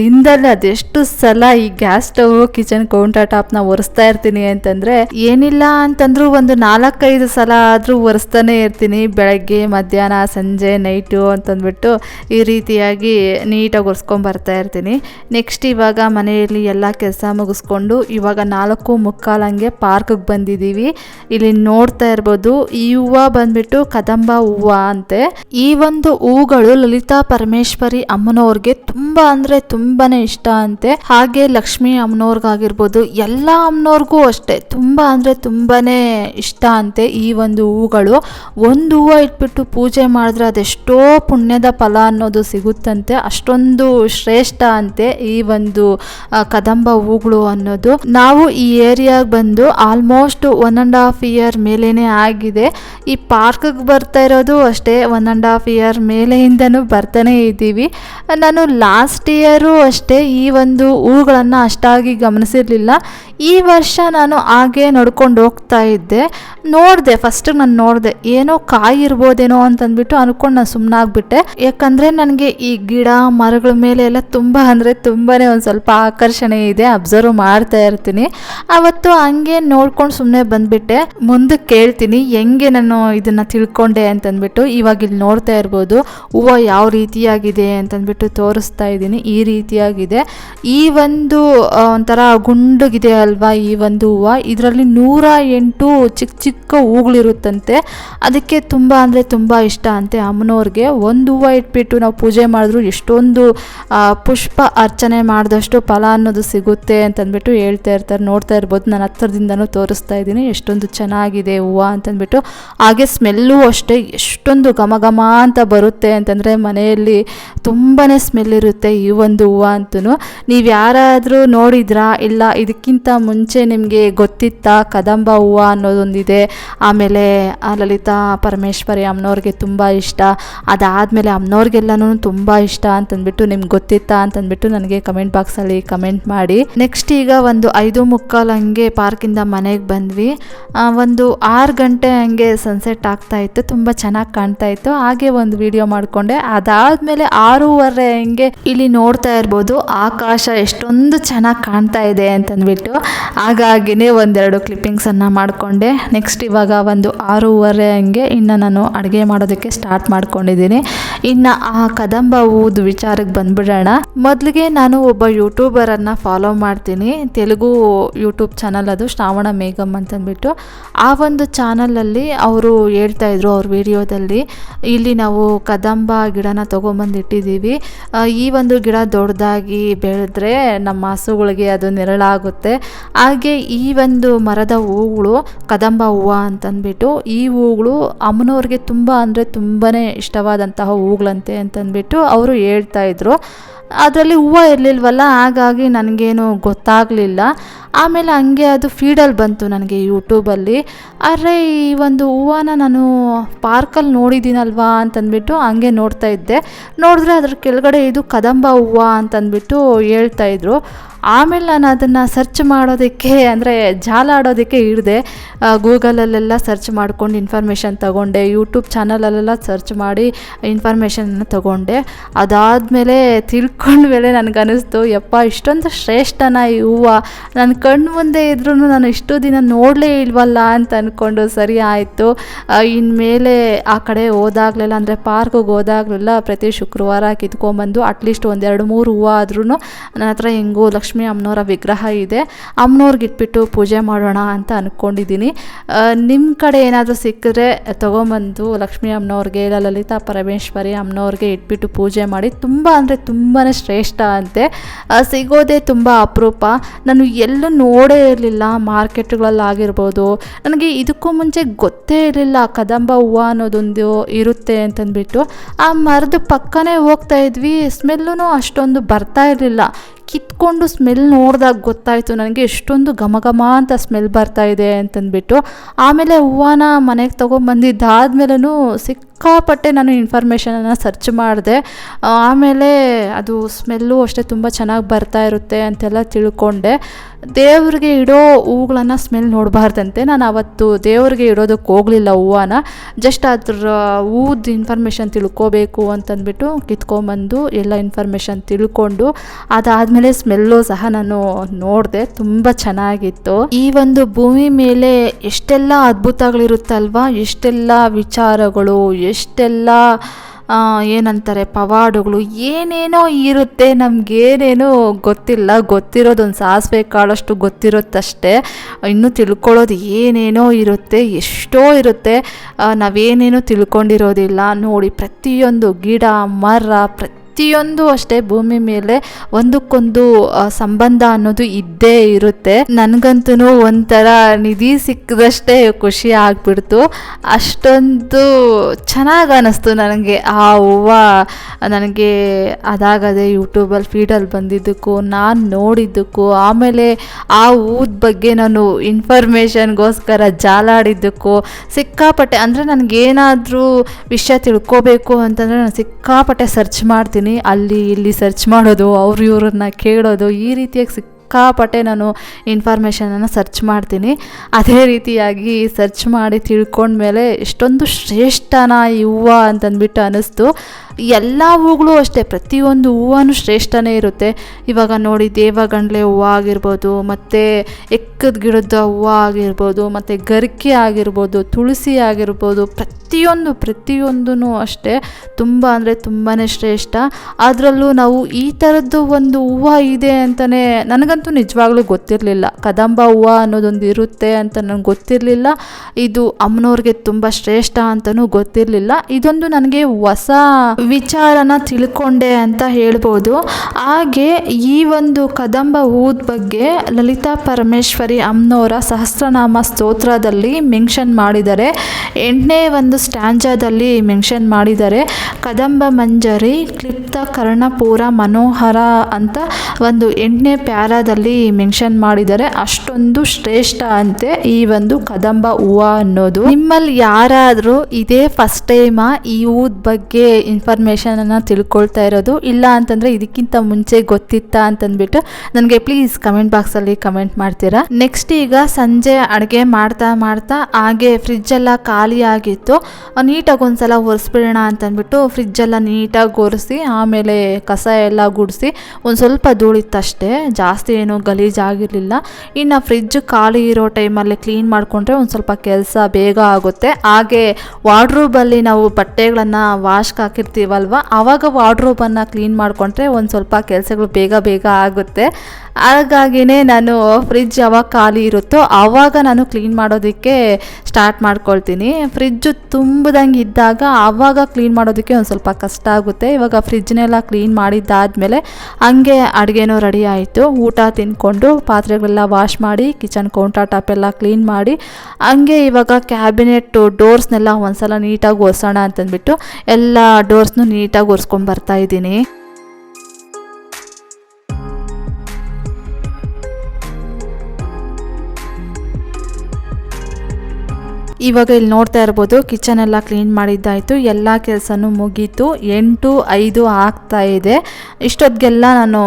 ದಿನದಲ್ಲಿ ಅದೆಷ್ಟು ಸಲ ಈ ಗ್ಯಾಸ್ ಸ್ಟವ್ ಕಿಚನ್ ಕೌಂಟರ್ ಟಾಪ್ನ ಒರೆಸ್ತಾ ಇರ್ತೀನಿ ಅಂತಂದರೆ ಏನಿಲ್ಲ ಅಂತಂದ್ರೂ ಒಂದು ನಾಲ್ಕೈದು ಸಲ ಆದರೂ ಒರೆಸ್ತಾನೆ ಇರ್ತೀನಿ. ಬೆಳಗ್ಗೆ, ಮಧ್ಯಾಹ್ನ, ಸಂಜೆ, ನೈಟು ಅಂತಂದ್ಬಿಟ್ಟು ಈ ರೀತಿಯಾಗಿ ನೀಟಾಗಿ ಒರೆಸ್ಕೊಂಬರ್ತಾ ಇರ್ತೀನಿ. ನೆಕ್ಸ್ಟ್ ಇವಾಗ ಮನೆಯಲ್ಲಿ ಎಲ್ಲ ಕೆಲಸ ಮುಗಿಸ್ಕೊಂಡು ಇವಾಗ ನಾಲ್ಕು ಮುಕ್ಕಾಲಂಗೆ ಪಾರ್ಕಿಗೆ ಬಂದಿದ್ದೀವಿ ಇಲ್ಲಿ ನೋಡ್ತಾ ಇರ್ಬೋದು, ಈ ಹೂವು ಬಂದ್ಬಿಟ್ಟು ಕದಂಬ ಹೂವು ಅಂತೆ. ಈ ಒಂದು ಹೂಗಳು ಲಲಿತಾ ಪರಮೇಶ್ವರಿ ಅಮ್ಮನವ್ರಿಗೆ ತುಂಬ ಅಂದರೆ ತುಂಬಾನೇ ಇಷ್ಟ ಅಂತೆ. ಹಾಗೆ ಲಕ್ಷ್ಮಿ ಅಮ್ಮನವ್ರಿಗಾಗಿರ್ಬೋದು, ಎಲ್ಲ ಅಮ್ಮನವ್ರಿಗೂ ಅಷ್ಟೇ, ತುಂಬ ಅಂದರೆ ತುಂಬಾನೇ ಇಷ್ಟ ಅಂತೆ ಈ ಒಂದು ಹೂಗಳು. ಒಂದು ಹೂವು ಇಟ್ಬಿಟ್ಟು ಪೂಜೆ ಮಾಡಿದ್ರೆ ಅದೆಷ್ಟೋ ಪುಣ್ಯದ ಫಲ ಅನ್ನೋದು ಸಿಗುತ್ತಂತೆ. ಅಷ್ಟೊಂದು ಶ್ರೇಷ್ಠ ಅಂತೆ ಈ ಒಂದು ಕದಂಬ ಹೂಗಳು ಅನ್ನೋದು. ನಾವು ಈ ಏರಿಯಾಗೆ ಬಂದು almost one and half year ಮೇಲೇನೆ ಆಗಿದೆ. ಈ ಪಾರ್ಕ್ಗೆ ಬರ್ತಾ ಇರೋದು ಅಷ್ಟೇ ಒನ್ ಆ್ಯಂಡ್ ಹಾಫ್ ಇಯರ್ ಮೇಲೆಯಿಂದನೂ ಬರ್ತಾನೆ ಇದ್ದೀವಿ. ನಾನು ಲಾಸ್ಟ್ ಇಯರು ಅಷ್ಟೇ ಈ ಒಂದು ಹೂಗಳನ್ನು ಅಷ್ಟಾಗಿ ಗಮನಿಸಿರಲಿಲ್ಲ. ಈ ವರ್ಷ ನಾನು ಹಾಗೆ ನಡ್ಕೊಂಡು ಹೋಗ್ತಾ ಇದ್ದೆ. ನೋಡಿದೆ ಫಸ್ಟ್ ನಾನು ನೋಡಿದೆ, ಏನೋ ಕಾಯಿ ಇರ್ಬೋದೇನೋ ಅಂತಂದ್ಬಿಟ್ಟು ಅನ್ಕೊಂಡು ನಾನು ಸುಮ್ಮನಾಗ್ಬಿಟ್ಟೆ ಯಾಕಂದರೆ ನನಗೆ ಈ ಗಿಡ, ಮರಗಳ ಮೇಲೆ ಎಲ್ಲ ತುಂಬ ಅಂದರೆ ತುಂಬಾ ಒಂದು ಸ್ವಲ್ಪ ಆಕರ್ಷಣೆ ಇದೆ ಅಬ್ಸರ್ವ್ ಮಾಡ್ತಾ ಇರ್ತೀನಿ. ಅವತ್ತು ಹಂಗೆ ನೋಡ್ಕೊಂಡು ಸುಮ್ಮನೆ ಬಂದ್ಬಿಟ್ಟೆ. ಮುಂದಕ್ಕೆ ಕೇಳ್ತೀನಿ, ಹೆಂಗೆ ನಾನು ಇದನ್ನು ತಿಳ್ಕೊಂಡೆ ಅಂತಂದ್ಬಿಟ್ಟು, ಇವಾಗ ಇಲ್ಲಿ ನೋಡ್ತಾ ಇರ್ಬೋದು. ಹೂವು ಯಾವ ರೀತಿಯಾಗಿದೆ ಅಂತಂದ್ಬಿಟ್ಟು ತೋರಿಸ್ತಾ ಇದ್ದೀನಿ, ಈ ರೀತಿಯಾಗಿದೆ. ಈ ಒಂದು ಒಂಥರ ಗುಂಡಗಿದೆ ಅಲ್ವಾ ಈ ಒಂದು ಹೂವು? ಇದರಲ್ಲಿ ನೂರ ಎಂಟು ಚಿಕ್ಕ ಚಿಕ್ಕ ಹೂಗಳಿರುತ್ತಂತೆ. ಅದಕ್ಕೆ ತುಂಬ ಅಂದರೆ ತುಂಬ ಇಷ್ಟ ಅಂತೆ ಅಮ್ಮನವ್ರಿಗೆ. ಒಂದು ಹೂವು ಇಟ್ಬಿಟ್ಟು ನಾವು ಪೂಜೆ ಮಾಡಿದ್ರು ಎಷ್ಟೊಂದು ಪುಷ್ಪ ಅರ್ಚನೆ ಮಾಡಿದಷ್ಟು ಫಲ ಅನ್ನೋದು ಸಿಗುತ್ತೆ ಅಂತಂದ್ಬಿಟ್ಟು ಹೇಳ್ತಾ ಇರ್ತಾರೆ. ನೋಡ್ತಾ ಇರ್ಬೋದು. ನಾನು ಹತ್ತಿರದಿಂದನೂ ತೋರಿಸ್ತಾ ಇದ್ದೀನಿ. ಎಷ್ಟೊಂದು ಚೆನ್ನಾಗಿದೆ ಹೂವು ಅಂತಂದ್ಬಿಟ್ಟು. ಹಾಗೆ ಸ್ಮೆಲ್ಲು ಅಷ್ಟೇ. ಎಷ್ಟೊಂದು ಘಮ ಘಮ ಅಂತ ಬರುತ್ತೆ ಅಂತಂದರೆ ಮನೆಯಲ್ಲಿ ತುಂಬಾ ಸ್ಮೆಲ್ ಇರುತ್ತೆ ಈ ಒಂದು ಹೂವು ಅಂತೂ ನೀವು ಯಾರಾದರೂ ನೋಡಿದ್ರಾ? ಇಲ್ಲ, ಇದಕ್ಕಿಂತ ಮುಂಚೆ ನಿಮಗೆ ಗೊತ್ತಿತ್ತಾ ಕದಂಬ ಹೂವು ಅನ್ನೋದೊಂದಿದೆ. ಆಮೇಲೆ ಲಲಿತಾ ಪರಮೇಶ್ವರಿ ಅಮ್ಮನವ್ರಿಗೆ ತುಂಬ ಇಷ್ಟ. ಅದಾದಮೇಲೆ ಅಮ್ಮನವ್ರಿಗೆಲ್ಲನೂ ತುಂಬ ಇಷ್ಟ ಅಂತಂದ್ಬಿಟ್ಟು ನಿಮ್ಗೆ ಗೊತ್ತಿತ್ತಾ ಅಂತಂದ್ಬಿಟ್ಟು ನನಗೆ ಕಮೆಂಟ್ ಬಾಕ್ಸಲ್ಲಿ ಕಮೆಂಟ್ ಮಾಡಿ. ನೆಕ್ಸ್ಟ್ ಈಗ ಒಂದು ಐದು ಮುಕ್ಕಾಲು ಹಂಗೆ ಪಾರ್ಕಿಂದ ಮನೆಗೆ ಬಂದ್ವಿ. ಒಂದು ಆರು ಗಂಟೆ ಹಂಗೆ ಸನ್ಸೆಟ್ ಆಗ್ತಾ ಇತ್ತು. ತುಂಬ ಚೆನ್ನಾಗಿ ಕಾಣ್ತಾ ಇತ್ತು. ಹಾಗೆ ಒಂದು ವಿಡಿಯೋ ಮಾಡಿಕೊಂಡೆ. ಅದಾದಮೇಲೆ ಆರೂವರೆ ಹಂಗೆ ಇಲ್ಲಿ ನೋಡ್ತಾ ಇರ್ಬೋದು. ಆಕಾಶ ಎಷ್ಟೊಂದು ಚೆನ್ನಾಗಿ ಕಾಣ್ತಾ ಇದೆ ಅಂತಂದ್ಬಿಟ್ಟು. ಹಾಗಾಗಿನೇ ಒಂದೆರಡು ಕ್ಲಿಪ್ಪಿಂಗ್ಸನ್ನು ಮಾಡಿಕೊಂಡೆ. ನೆಕ್ಸ್ಟ್ ಇವಾಗ ಒಂದು ಆರೂವರೆ ಹಂಗೆ, ಇನ್ನು ನಾನು ಅಡುಗೆ ಮಾಡೋದಕ್ಕೆ ಸ್ಟಾರ್ಟ್ ಮಾಡ್ಕೊಂಡಿದ್ದೀನಿ. ಇನ್ನು ಆ ಕದಂಬ ಹೂದು ವಿಚಾರಕ್ಕೆ ಬಂದ್ಬಿಡೋಣ. ಮೊದಲಿಗೆ ನಾನು ಒಬ್ಬ ಯೂಟ್ಯೂಬರನ್ನು ಫಾಲೋ ಮಾಡ್ತೀನಿ. ತೆಲುಗು ಯೂಟ್ಯೂಬ್ ಚಾನಲ್ ಅದು, ಶ್ರಾವಣ ಮೇಘಮ್ ಅಂತಂದ್ಬಿಟ್ಟು. ಆ ಒಂದು ಚಾನಲಲ್ಲಿ ಅವರು ಹೇಳ್ತಾ ಇದ್ರು ಅವ್ರ ವಿಡಿಯೋದಲ್ಲಿ, ಇಲ್ಲಿ ನಾವು ಕದಂಬ ಗಿಡನ ತೊಗೊಂಬಂದು ಇಟ್ಟಿದ್ದೀವಿ. ಈ ಒಂದು ಗಿಡ ದೊಡ್ಡದಾಗಿ ಬೆಳೆದ್ರೆ ನಮ್ಮ ಹಸುಗಳಿಗೆ ಅದು ನೆರಳಾಗುತ್ತೆ. ಹಾಗೆ ಈ ಒಂದು ಮರದ ಹೂಗಳು ಕದಂಬ ಹೂವು ಅಂತಂದ್ಬಿಟ್ಟು, ಈ ಹೂಗಳು ಅಮ್ಮನವ್ರಿಗೆ ತುಂಬ ಅಂದರೆ ತುಂಬಾ ಇಷ್ಟವಾದಂತಹ ಹೂಗಳಂತೆ ಅಂತಂದ್ಬಿಟ್ಟು ಅವರು ಹೇಳ್ತಾ ಇದ್ರು. ಅದರಲ್ಲಿ ಹೂವು ಇರಲಿಲ್ವಲ್ಲ, ಹಾಗಾಗಿ ನನಗೇನು ಗೊತ್ತಾಗಲಿಲ್ಲ. ಆಮೇಲೆ ಹಂಗೆ ಅದು ಫೀಡಲ್ಲಿ ಬಂತು ನನಗೆ ಯೂಟ್ಯೂಬಲ್ಲಿ ಆದರೆ ಈ ಒಂದು ಹೂವನ ನಾನು ಪಾರ್ಕಲ್ಲಿ ನೋಡಿದ್ದೀನಲ್ವಾ ಅಂತಂದ್ಬಿಟ್ಟು ಹಂಗೆ ನೋಡ್ತಾ ಇದ್ದೆ. ನೋಡಿದ್ರೆ ಅದ್ರ ಕೆಳಗಡೆ ಇದು ಕದಂಬ ಹೂವು ಅಂತಂದ್ಬಿಟ್ಟು ಹೇಳ್ತಾ ಇದ್ರು. ಆಮೇಲೆ ನಾನು ಅದನ್ನು ಸರ್ಚ್ ಮಾಡೋದಕ್ಕೆ, ಅಂದರೆ ಜಾಲ ಆಡೋದಕ್ಕೆ ಹಿಡಿದೆ ಗೂಗಲಲ್ಲೆಲ್ಲ ಸರ್ಚ್ ಮಾಡ್ಕೊಂಡು ಇನ್ಫಾರ್ಮೇಷನ್ ತಗೊಂಡೆ. ಯೂಟ್ಯೂಬ್ ಚಾನಲಲ್ಲೆಲ್ಲ ಸರ್ಚ್ ಮಾಡಿ ಇನ್ಫಾರ್ಮೇಷನ್ನ ತಗೊಂಡೆ. ಅದಾದಮೇಲೆ ತಿಳ್ಕೊಂಡ ಮೇಲೆ ನನಗನ್ನಿಸ್ತು, ಯಪ್ಪ, ಇಷ್ಟೊಂದು ಶ್ರೇಷ್ಠನ ಈ ಹೂವು. ನನ್ನ ಕಣ್ಣು ಮುಂದೆ ಇದ್ರೂ ನಾನು ಇಷ್ಟು ದಿನ ನೋಡಲೇ ಇಲ್ವಲ್ಲ ಅಂತ ಅಂದ್ಕೊಂಡು ಸರಿ ಆಯಿತು. ಇನ್ಮೇಲೆ ಆ ಕಡೆ ಹೋದಾಗಲೆಲ್ಲ, ಅಂದರೆ ಪಾರ್ಕಿಗೆ ಹೋದಾಗಲೆಲ್ಲ ಪ್ರತಿ ಶುಕ್ರವಾರ ಕಿತ್ಕೊಂಡ್ಬಂದು ಅಟ್ಲೀಸ್ಟ್ ಒಂದೆರಡು ಮೂರು ಹೂವು ಆದ್ರೂ ನನ್ನ ಹತ್ರ ಹೆಂಗೋ ಲಕ್ಷ್ಮೀ ಅಮ್ಮನವರ ವಿಗ್ರಹ ಇದೆ. ಅಮ್ಮನವ್ರಿಗೆ ಇಟ್ಬಿಟ್ಟು ಪೂಜೆ ಮಾಡೋಣ ಅಂತ ಅಂದ್ಕೊಂಡಿದ್ದೀನಿ ನಿಮ್ಮ ಕಡೆ ಏನಾದರೂ ಸಿಕ್ಕಿದ್ರೆ ತೊಗೊಂಬಂದು ಲಕ್ಷ್ಮೀ ಅಮ್ಮನವ್ರಿಗೆ, ಇಲ್ಲ ಲಲಿತಾ ಪರಮೇಶ್ವರಿ ಅಮ್ಮನವ್ರಿಗೆ ಇಟ್ಬಿಟ್ಟು ಪೂಜೆ ಮಾಡಿ. ತುಂಬ ಅಂದರೆ ತುಂಬಾ ಶ್ರೇಷ್ಠ ಅಂತೆ. ಸಿಗೋದೇ ತುಂಬ ಅಪರೂಪ. ನಾನು ಎಲ್ಲೂ ನೋಡೇ ಇರಲಿಲ್ಲ. ಮಾರ್ಕೆಟ್ಗಳಲ್ಲಾಗಿರ್ಬೋದು ನನಗೆ ಇದಕ್ಕೂ ಮುಂಚೆ ಗೊತ್ತೇ ಇರಲಿಲ್ಲ ಕದಂಬ ಹೂವು ಅನ್ನೋದೊಂದು ಇರುತ್ತೆ ಅಂತಂದ್ಬಿಟ್ಟು. ಆ ಮರದ ಪಕ್ಕನೇ ಹೋಗ್ತಾ ಇದ್ವಿ. ಸ್ಮೆಲ್ಲೂ ಅಷ್ಟೊಂದು ಬರ್ತಾ ಇರಲಿಲ್ಲ. ಕಿತ್ಕೊಂಡು ಸ್ಮೆಲ್ ನೋಡಿದಾಗ ಗೊತ್ತಾಯಿತು, ನನಗೆ ಎಷ್ಟೊಂದು ಘಮ ಅಂತ ಸ್ಮೆಲ್ ಬರ್ತಾ ಇದೆ ಅಂತಂದ್ಬಿಟ್ಟು, ಆಮೇಲೆ ಹೂವನ ಮನೆಗೆ ತೊಗೊಂಬಂದಿದ್ದಾದ್ಮೇಲೂ ಸಿಕ್ಕ ಸಿಕ್ಕಾಪಟ್ಟೆ ನಾನು ಇನ್ಫಾರ್ಮೇಷನನ್ನು ಸರ್ಚ್ ಮಾಡಿದೆ. ಆಮೇಲೆ ಅದು ಸ್ಮೆಲ್ಲು ಅಷ್ಟೇ ತುಂಬ ಚೆನ್ನಾಗಿ ಬರ್ತಾ ಇರುತ್ತೆ ಅಂತೆಲ್ಲ ತಿಳ್ಕೊಂಡೆ. ದೇವ್ರಿಗೆ ಇಡೋ ಹೂಗಳನ್ನು ಸ್ಮೆಲ್ ನೋಡಬಾರ್ದಂತೆ. ನಾನು ಅವತ್ತು ದೇವ್ರಿಗೆ ಇಡೋದಕ್ಕೆ ಹೋಗಲಿಲ್ಲ ಹೂವನ್ನ. ಜಸ್ಟ್ ಅದ್ರ ಹೂದ ಇನ್ಫಾರ್ಮೇಷನ್ ತಿಳ್ಕೋಬೇಕು ಅಂತಂದ್ಬಿಟ್ಟು ಕಿತ್ಕೊಂಬಂದು ಎಲ್ಲ ಇನ್ಫಾರ್ಮೇಷನ್ ತಿಳ್ಕೊಂಡು, ಅದಾದಮೇಲೆ ಸ್ಮೆಲ್ಲು ಸಹ ನಾನು ನೋಡಿದೆ. ತುಂಬ ಚೆನ್ನಾಗಿತ್ತು. ಈ ಒಂದು ಭೂಮಿ ಮೇಲೆ ಎಷ್ಟೆಲ್ಲ ಅದ್ಭುತಗಳಿರುತ್ತಲ್ವಾ? ಎಷ್ಟೆಲ್ಲ ವಿಚಾರಗಳು ಎಷ್ಟೆಲ್ಲ ಏನಂತಾರೆ, ಪವಾಡುಗಳು, ಏನೇನೋ ಇರುತ್ತೆ, ನಮಗೇನೇನೋ ಗೊತ್ತಿಲ್ಲ ಗೊತ್ತಿರೋದೊಂದು ಸಾಸಿವೆ ಕಾಳಷ್ಟು ಗೊತ್ತಿರುತ್ತಷ್ಟೇ. ಇನ್ನೂ ತಿಳ್ಕೊಳ್ಳೋದು ಏನೇನೋ ಇರುತ್ತೆ, ಎಷ್ಟೋ ಇರುತ್ತೆ ನಾವು ನಾವೇನೇನೋ ತಿಳ್ಕೊಂಡಿರೋದಿಲ್ಲ. ನೋಡಿ, ಪ್ರತಿಯೊಂದು ಗಿಡ, ಮರ ಪ್ರತಿಯೊಂದು ಅಷ್ಟೇ ಭೂಮಿ ಮೇಲೆ ಒಂದಕ್ಕೊಂದು ಸಂಬಂಧ ಅನ್ನೋದು ಇದ್ದೇ ಇರುತ್ತೆ. ನನಗಂತೂ ಒಂಥರ ನಿಧಿ ಸಿಕ್ಕದಷ್ಟೇ ಖುಷಿ ಆಗ್ಬಿಡ್ತು. ಅಷ್ಟೊಂದು ಚೆನ್ನಾಗಿ ಅನ್ನಿಸ್ತು ನನಗೆ. ಆ ಹೂವ ನನಗೆ ಅದಾಗದೆ ಯೂಟ್ಯೂಬಲ್ಲಿ, ಫೀಡಲ್ಲಿ ಬಂದಿದ್ದಕ್ಕೂ, ನಾನು ನೋಡಿದ್ದಕ್ಕೂ, ಆಮೇಲೆ ಆ ಹೂದ ಬಗ್ಗೆ ನಾನು ಇನ್ಫಾರ್ಮೇಷನ್ಗೋಸ್ಕರ ಜಾಲಾಡಿದ್ದಕ್ಕೂ, ಸಿಕ್ಕಾಪಟ್ಟೆ, ಅಂದರೆ ನನಗೇನಾದರೂ ವಿಷಯ ತಿಳ್ಕೋಬೇಕು ಅಂತಂದರೆ ನಾನು ಸಿಕ್ಕಾಪಟ್ಟೆ ಸರ್ಚ್ ಮಾಡ್ತೀನಿ. ಅಲ್ಲಿ ಇಲ್ಲಿ ಸರ್ಚ್ ಮಾಡೋದು, ಅವ್ರು ಇವ್ರನ್ನ ಕೇಳೋದು, ಈ ರೀತಿಯಾಗಿ ಸಿಕ್ಕಾಪಟ್ಟೆ ನಾನು ಇನ್ಫಾರ್ಮೇಷನನ್ನು ಸರ್ಚ್ ಮಾಡ್ತೀನಿ. ಅದೇ ರೀತಿಯಾಗಿ ಸರ್ಚ್ ಮಾಡಿ ತಿಳ್ಕೊಂಡ್ಮೇಲೆ ಎಷ್ಟೊಂದು ಶ್ರೇಷ್ಠನ, ಯುವ ಹೂವು ಅಂತಂದ್ಬಿಟ್ಟು ಅನ್ನಿಸ್ತು ಎಲ್ಲ ಹೂಗಳು ಅಷ್ಟೇ, ಪ್ರತಿಯೊಂದು ಹೂವೂ ಶ್ರೇಷ್ಠನೇ ಇರುತ್ತೆ. ಇವಾಗ ನೋಡಿ, ದೇವಗಂಡ್ಲೆ ಹೂವು ಆಗಿರ್ಬೋದು, ಮತ್ತು ಎಕ್ಕದ ಗಿಡದ ಹೂವು ಆಗಿರ್ಬೋದು, ಮತ್ತು ಗರಿಕೆ ಆಗಿರ್ಬೋದು, ತುಳಸಿ ಆಗಿರ್ಬೋದು, ಪ್ರತಿಯೊಂದು ಪ್ರತಿಯೊಂದೂ ಅಷ್ಟೇ ತುಂಬ ಅಂದರೆ ತುಂಬಾ ಶ್ರೇಷ್ಠ. ಅದರಲ್ಲೂ ನಾವು ಈ ಥರದ್ದು ಒಂದು ಹೂವು ಇದೆ ಅಂತಲೇ ನನಗಂತೂ ನಿಜವಾಗ್ಲೂ ಗೊತ್ತಿರಲಿಲ್ಲ. ಕದಂಬ ಹೂವು ಅನ್ನೋದೊಂದು ಇರುತ್ತೆ ಅಂತ ನನಗೆ ಗೊತ್ತಿರಲಿಲ್ಲ. ಇದು ಅಮ್ಮನವ್ರಿಗೆ ತುಂಬ ಶ್ರೇಷ್ಠ ಅಂತಲೂ ಗೊತ್ತಿರಲಿಲ್ಲ. ಇದೊಂದು ನನಗೆ ಹೊಸ ವಿಚಾರನ ತಿಳ್ಕೊಂಡೆ ಅಂತ ಹೇಳ್ಬೋದು. ಹಾಗೆ ಈ ಒಂದು ಕದಂಬ ಹೂದ್ ಬಗ್ಗೆ ಲಲಿತಾ ಪರಮೇಶ್ವರಿ ಅಮ್ಮನವರ ಸಹಸ್ರನಾಮ ಸ್ತೋತ್ರದಲ್ಲಿ ಮೆನ್ಷನ್ ಮಾಡಿದ್ದಾರೆ ಎಂಟನೇ ಒಂದು ಸ್ಟ್ಯಾಂಜಾದಲ್ಲಿ ಮೆನ್ಷನ್ ಮಾಡಿದ್ದಾರೆ ಕದಂಬ ಮಂಜರಿ, ಕ್ಲಿಪ್ತ ಕರ್ಣಪೂರ ಮನೋಹರ ಅಂತ ಒಂದು ಎಂಟನೇ ಪ್ಯಾರಾದಲ್ಲಿ ಮೆನ್ಷನ್ ಮಾಡಿದ್ದಾರೆ. ಅಷ್ಟೊಂದು ಶ್ರೇಷ್ಠ ಅಂತೆ ಈ ಒಂದು ಕದಂಬ ಹೂವು ಅನ್ನೋದು. ನಿಮ್ಮಲ್ಲಿ ಯಾರಾದರೂ ಇದೇ ಫಸ್ಟ್ ಟೈಮ ಈ ಹೂದ ಬಗ್ಗೆ ಇನ್ಫಾರ್ಮೇಷನನ್ನು ತಿಳ್ಕೊಳ್ತಾ ಇರೋದು? ಇಲ್ಲ ಅಂತಂದರೆ ಇದಕ್ಕಿಂತ ಮುಂಚೆ ಗೊತ್ತಿತ್ತಾ ಅಂತಂದ್ಬಿಟ್ಟು ನನಗೆ ಪ್ಲೀಸ್ ಕಮೆಂಟ್ ಬಾಕ್ಸಲ್ಲಿ ಕಮೆಂಟ್ ಮಾಡ್ತೀರಾ? ನೆಕ್ಸ್ಟ್ ಈಗ ಸಂಜೆ ಅಡುಗೆ ಮಾಡ್ತಾ ಮಾಡ್ತಾ ಹಾಗೆ ಫ್ರಿಜ್ಜೆಲ್ಲ ಖಾಲಿ ಆಗಿತ್ತು ನೀಟಾಗಿ ಒಂದ್ಸಲ ಒರೆಸ್ಬಿಡೋಣ ಅಂತಂದ್ಬಿಟ್ಟು ಫ್ರಿಜ್ಜೆಲ್ಲ ನೀಟಾಗಿ ಒರೆಸಿ, ಆಮೇಲೆ ಕಸ ಎಲ್ಲ ಗುಡಿಸಿ, ಒಂದು ಸ್ವಲ್ಪ ಧೂಳಿತ್ತಷ್ಟೇ, ಜಾಸ್ತಿ ಏನೂ ಗಲೀಜಾಗಿರಲಿಲ್ಲ ಇನ್ನು ಫ್ರಿಜ್ ಖಾಲಿ ಇರೋ ಟೈಮಲ್ಲಿ ಕ್ಲೀನ್ ಮಾಡಿಕೊಂಡ್ರೆ ಒಂದು ಸ್ವಲ್ಪ ಕೆಲಸ ಬೇಗ ಆಗುತ್ತೆ. ಹಾಗೆ ವಾರ್ಡ್ರೋಬಲ್ಲಿ ನಾವು ಬಟ್ಟೆಗಳನ್ನು ವಾಶ್ಗೆ ಹಾಕಿರ್ತೀವಲ್ವ ಆವಾಗ ವಾರ್ಡ್ರೋಬನ್ನು ಕ್ಲೀನ್ ಮಾಡಿಕೊಂಡ್ರೆ ಒಂದು ಸ್ವಲ್ಪ ಕೆಲಸಗಳು ಬೇಗ ಬೇಗ ಆಗುತ್ತೆ. ಹಾಗಾಗಿನೇ ನಾನು ಫ್ರಿಜ್ ಯಾವಾಗ ಖಾಲಿ ಇರುತ್ತೋ ಆವಾಗ ನಾನು ಕ್ಲೀನ್ ಮಾಡೋದಕ್ಕೆ ಸ್ಟಾರ್ಟ್ ಮಾಡ್ಕೊಳ್ತೀನಿ. ಫ್ರಿಜ್ಜು ತುಂಬಿದಂಗೆ ಇದ್ದಾಗ ಆವಾಗ ಕ್ಲೀನ್ ಮಾಡೋದಕ್ಕೆ ಒಂದು ಸ್ವಲ್ಪ ಕಷ್ಟ ಆಗುತ್ತೆ. ಇವಾಗ ಫ್ರಿಜ್ನೆಲ್ಲ ಕ್ಲೀನ್ ಮಾಡಿದ್ದಾದಮೇಲೆ ಹಂಗೆ ಅಡುಗೆನೂ ರೆಡಿ ಆಯಿತು. ಊಟ ತಿಂದ್ಕೊಂಡು ಪಾತ್ರೆಗಳೆಲ್ಲ ವಾಶ್ ಮಾಡಿ ಕಿಚನ್ ಕೌಂಟರ್ ಟಾಪ್ ಎಲ್ಲ ಕ್ಲೀನ್ ಮಾಡಿ, ಹಂಗೆ ಇವಾಗ ಕ್ಯಾಬಿನೆಟ್ಟು ಡೋರ್ಸ್ನೆಲ್ಲ ಒಂದ್ಸಲ ನೀಟಾಗಿ ಒರೆಸೋಣ ಅಂತಂದ್ಬಿಟ್ಟು ಎಲ್ಲ ಡೋರ್ಸ್ನು ನೀಟಾಗಿ ಒರೆಸ್ಕೊಂಡು ಬರ್ತಾ ಇದ್ದೀನಿ. ಇವಾಗ ಇಲ್ಲಿ ನೋಡ್ತಾ ಇರ್ಬೋದು ಕಿಚನ್ ಎಲ್ಲ ಕ್ಲೀನ್ ಮಾಡಿದ್ದಾಯಿತು, ಎಲ್ಲ ಕೆಲಸನೂ ಮುಗೀತು, ಎಂಟು, ಐದು ಆಗ್ತಾ ಇದೆ. ಇಷ್ಟೊತ್ತಿಗೆಲ್ಲ ನಾನು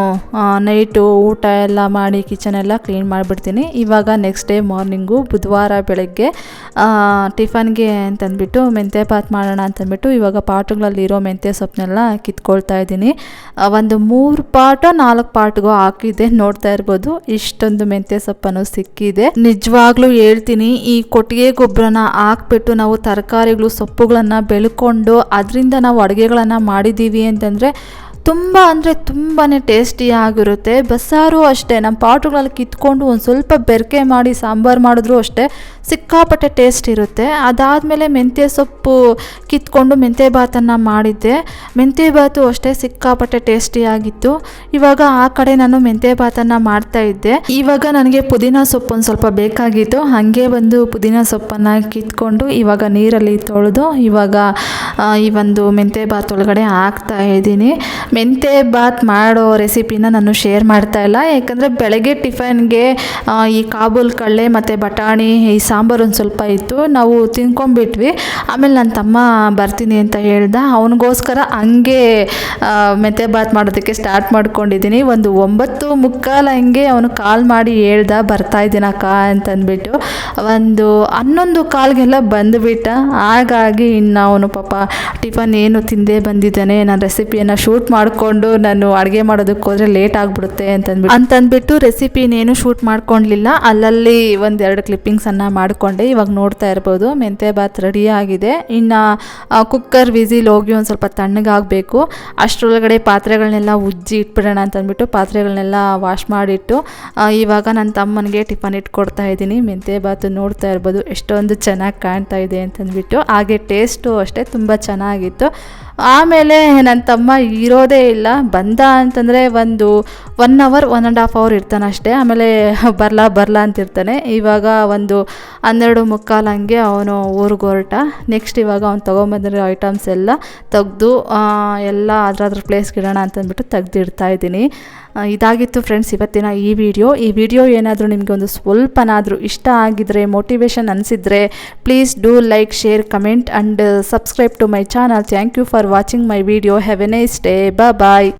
ನೈಟು ಊಟ ಎಲ್ಲ ಮಾಡಿ ಕಿಚನ್ ಎಲ್ಲ ಕ್ಲೀನ್ ಮಾಡಿಬಿಡ್ತೀನಿ. ಇವಾಗ ನೆಕ್ಸ್ಟ್ ಡೇ ಮಾರ್ನಿಂಗು ಬುಧವಾರ ಬೆಳಗ್ಗೆ ಟಿಫನ್ಗೆ ಅಂತಂದ್ಬಿಟ್ಟು ಮೆಂತ್ಯ ಪಾತ್ ಮಾಡೋಣ ಅಂತಂದ್ಬಿಟ್ಟು ಇವಾಗ ಪಾಟುಗಳಲ್ಲಿರೋ ಮೆಂತ್ಯ ಸೊಪ್ಪನ್ನೆಲ್ಲ ಕಿತ್ಕೊಳ್ತಾ ಇದ್ದೀನಿ. ಒಂದು ಮೂರು ಪಾಟೋ, ನಾಲ್ಕು ಪಾಟ್ಗೂ ಹಾಕಿದೆ ನೋಡ್ತಾ ಇರ್ಬೋದು, ಇಷ್ಟೊಂದು ಮೆಂತ್ಯ ಸೊಪ್ಪನ್ನು ಸಿಕ್ಕಿದೆ. ನಿಜವಾಗ್ಲೂ ಹೇಳ್ತೀನಿ, ಈ ಕೊಟ್ಟಿಗೆ ಗೊಬ್ಬರನ ಹಾಕ್ಬಿಟ್ಟು ನಾವು ತರಕಾರಿಗಳು, ಸೊಪ್ಪುಗಳನ್ನು ಬೆಳ್ಕೊಂಡು ಅದರಿಂದ ನಾವು ಅಡುಗೆಗಳನ್ನು ಮಾಡಿದ್ದೀವಿ ಅಂತಂದರೆ ತುಂಬ ಅಂದರೆ ತುಂಬಾ ಟೇಸ್ಟಿಯಾಗಿರುತ್ತೆ. ಬಸ್ಸಾರು ಅಷ್ಟೇ, ನಮ್ಮ ಪಾಟುಗಳಲ್ಲಿ ಕಿತ್ಕೊಂಡು ಒಂದು ಸ್ವಲ್ಪ ಬೆರಕೆ ಮಾಡಿ ಸಾಂಬಾರು ಮಾಡಿದ್ರು ಅಷ್ಟೇ ಸಿಕ್ಕಾಪಟ್ಟೆ ಟೇಸ್ಟ್ ಇರುತ್ತೆ. ಅದಾದಮೇಲೆ ಮೆಂತ್ಯ ಸೊಪ್ಪು ಕಿತ್ಕೊಂಡು ಮೆಂತ್ಯ ಭಾತನ್ನು ಮಾಡಿದ್ದೆ. ಮೆಂತ್ಯ ಭಾತು ಅಷ್ಟೇ ಸಿಕ್ಕಾಪಟ್ಟೆ ಟೇಸ್ಟಿಯಾಗಿತ್ತು ಇವಾಗ ಆ ಕಡೆ ನಾನು ಮೆಂತ್ಯ ಭಾತನ್ನು ಮಾಡ್ತಾ ಇದ್ದೆ. ಇವಾಗ ನನಗೆ ಪುದೀನ ಸೊಪ್ಪು ಒಂದು ಸ್ವಲ್ಪ ಬೇಕಾಗಿತ್ತು. ಹಾಗೆ ಬಂದು ಪುದೀನ ಸೊಪ್ಪನ್ನು ಕಿತ್ಕೊಂಡು ಇವಾಗ ನೀರಲ್ಲಿ ತೊಳೆದು ಇವಾಗ ಈ ಒಂದು ಮೆಂತ್ಯ ಭಾತ್ ಒಳಗಡೆ ಹಾಕ್ತಾ ಇದ್ದೀನಿ. ಮೆಂತ್ಯ ಭಾತ್ ಮಾಡೋ ರೆಸಿಪಿನ ನಾನು ಶೇರ್ ಮಾಡ್ತಾ ಇಲ್ಲ. ಯಾಕಂದರೆ ಬೆಳಗ್ಗೆ ಟಿಫನ್ಗೆ ಈ ಕಾಬೂಲ್ ಕಳ್ಳೆ ಮತ್ತು ಬಟಾಣಿ, ಈ ಸಾಂಬಾರು ಒಂದು ಸ್ವಲ್ಪ ಇತ್ತು, ನಾವು ತಿನ್ಕೊಂಬಿಟ್ವಿ ಆಮೇಲೆ ನನ್ನ ತಮ್ಮ ಬರ್ತೀನಿ ಅಂತ ಹೇಳ್ದ. ಅವನಿಗೋಸ್ಕರ ಹಂಗೆ ಮೆಂತೆ ಬಾತ್ ಮಾಡೋದಕ್ಕೆ ಸ್ಟಾರ್ಟ್ ಮಾಡ್ಕೊಂಡಿದ್ದೀನಿ ಒಂದು ಒಂಬತ್ತು ಮುಕ್ಕಾಲು ಹಂಗೆ ಅವನು ಕಾಲ್ ಮಾಡಿ ಹೇಳ್ದ, ಬರ್ತಾ ಇದ್ದೀನಕ್ಕ ಅಂತಂದ್ಬಿಟ್ಟು. ಒಂದು ಹನ್ನೊಂದು ಕಾಲ್ಗೆಲ್ಲ ಬಂದುಬಿಟ್ಟ. ಹಾಗಾಗಿ ಇನ್ನು ಅವನು ಪಾಪ ಟಿಫನ್ ಏನು ತಿಂದೇ ಬಂದಿದ್ದಾನೆ. ನಾನು ರೆಸಿಪಿಯನ್ನು ಶೂಟ್ ಮಾಡಿಕೊಂಡು ನಾನು ಅಡುಗೆ ಮಾಡೋದಕ್ಕೆ ಹೋದರೆ ಲೇಟ್ ಆಗಿಬಿಡುತ್ತೆ ಅಂತಂದ್ಬಿಟ್ಟು. ಅಂತಂದ್ಬಿಟ್ಟು ರೆಸಿಪಿನೇನು ಶೂಟ್ ಮಾಡ್ಕೊಳ್ಲಿಲ್ಲ ಅಲ್ಲಲ್ಲಿ ಒಂದೆರಡು ಕ್ಲಿಪ್ಪಿಂಗ್ಸನ್ನು ಮಾಡಿಕೊಂಡೆ, ಇವಾಗ ನೋಡ್ತಾ ಇರ್ಬೋದು, ಮೆಂತ್ಯ ಬಾತ್ ರೆಡಿ ಆಗಿದೆ. ಇನ್ನು ಕುಕ್ಕರ್ ವಿಸಿಲ್ ಹೋಗಿ ಒಂದು ಸ್ವಲ್ಪ ತಣ್ಣಗಾಗಬೇಕು. ಅಷ್ಟರೊಳಗಡೆ ಪಾತ್ರೆಗಳನ್ನೆಲ್ಲ ಉಜ್ಜಿ ಇಟ್ಬಿಡೋಣ ಅಂತಂದ್ಬಿಟ್ಟು ಪಾತ್ರೆಗಳನ್ನೆಲ್ಲ ವಾಶ್ ಮಾಡಿಟ್ಟು ಇವಾಗ ನನ್ನ ತಮ್ಮನಿಗೆ ಟಿಫನ್ ಇಟ್ಕೊಡ್ತಾ ಇದ್ದೀನಿ. ಮೆಂತ್ಯ ಬಾತು ನೋಡ್ತಾ ಇರ್ಬೋದು, ಎಷ್ಟೊಂದು ಚೆನ್ನಾಗಿ ಕಾಣ್ತಾ ಇದೆ ಅಂತಂದ್ಬಿಟ್ಟು. ಹಾಗೆ ಟೇಸ್ಟು ಅಷ್ಟೇ ತುಂಬ ಚೆನ್ನಾಗಿತ್ತು. ಆಮೇಲೆ ನನ್ನ ತಮ್ಮ ಇರೋದೇ ಇಲ್ಲ, ಬಂದ ಅಂತಂದರೆ ಒಂದು one hour one and half hour ಇರ್ತಾನೆ ಅಷ್ಟೇ. ಆಮೇಲೆ ಬರಲ್ಲ ಅಂತ ಇರ್ತಾನೆ. ಇವಾಗ ಒಂದು ಹನ್ನೆರಡು ಮುಕ್ಕಾಲು ಹಂಗೆ ಅವನು ಊರಿಗೆ ಹೊರಟ. ನೆಕ್ಸ್ಟ್ ಇವಾಗ ಅವ್ನು ತೊಗೊಂಬಂದಿರೋ ಐಟಮ್ಸ್ ಎಲ್ಲ ತೆಗೆದು ಎಲ್ಲ ಅದ್ರ ಅದ್ರ ಪ್ಲೇಸ್ಗೆ ಇಡೋಣ ಅಂತಂದ್ಬಿಟ್ಟು ತೆಗ್ದಿಡ್ತಾ ಇದ್ದೀನಿ. ಇದಾಗಿತ್ತು ಫ್ರೆಂಡ್ಸ್ ಇವತ್ತಿನ ಈ ವಿಡಿಯೋ ಈ ವಿಡಿಯೋ ಏನಾದರೂ ನಿಮಗೆ ಒಂದು ಸ್ವಲ್ಪನಾದರೂ ಇಷ್ಟ ಆಗಿದ್ರೆ motivation ಅನಿಸಿದರೆ please do like share comment and subscribe to my channel thank you for watching my video have a nice day bye